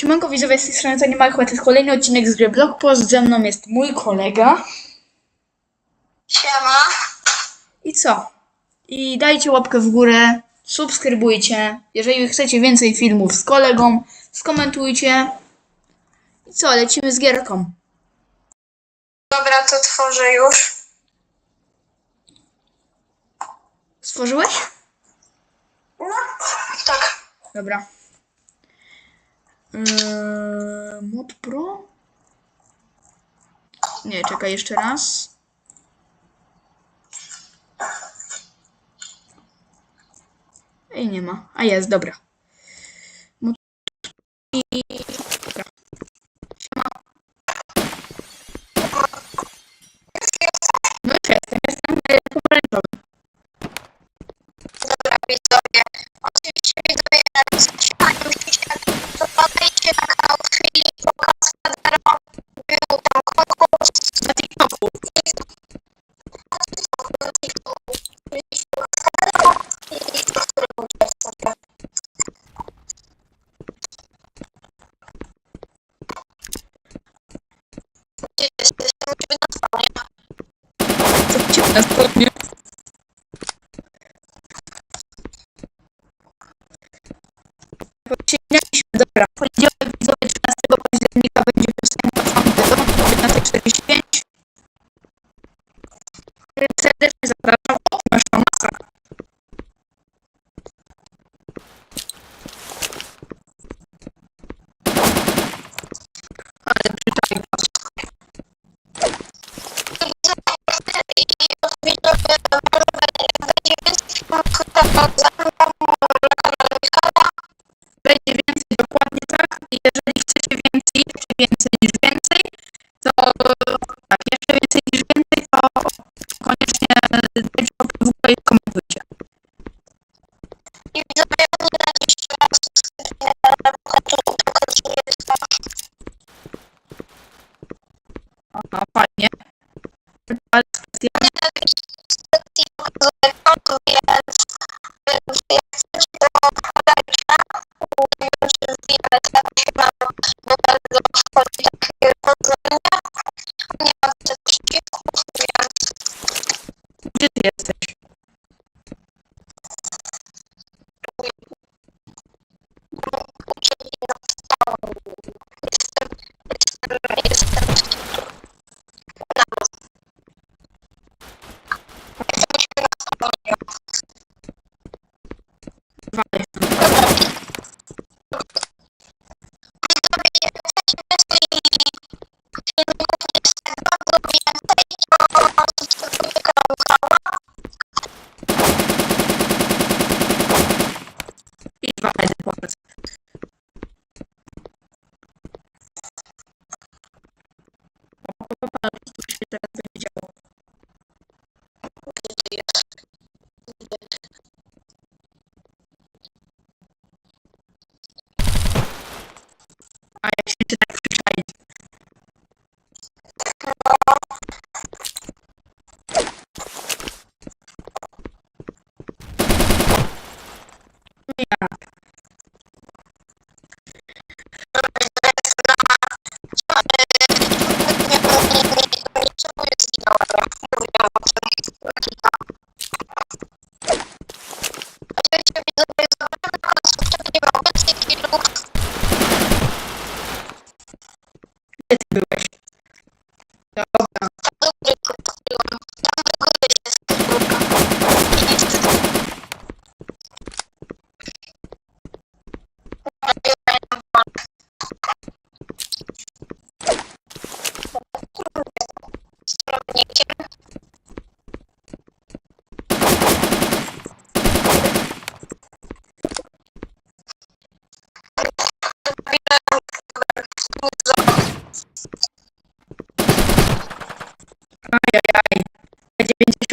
Siemanko widzowie, z tej strony to nie ma to jest kolejny odcinek z gry Block Post. Ze mną jest mój kolega. Siema. I co? I dajcie łapkę w górę, subskrybujcie. Jeżeli chcecie więcej filmów z kolegą, skomentujcie. I co, lecimy z gierką. Dobra, to tworzę już. Stworzyłeś? No, tak. Dobra. Yy, mod Pro? Nie, czekaj jeszcze raz. Ej, nie ma. A jest, dobra. Stronie? Odcienialiśmy, dobra. W poniedziałek widzowie 13 października będzie piosenka Fantero 1945. Serdecznie jeżeli chcecie więcej, jeszcze więcej niż więcej, to tak, jeszcze więcej niż więcej, to koniecznie dajcie łapkę w i komentujcie. Aha, fajnie. Ale specjalnie Pero. Bye-bye. didn't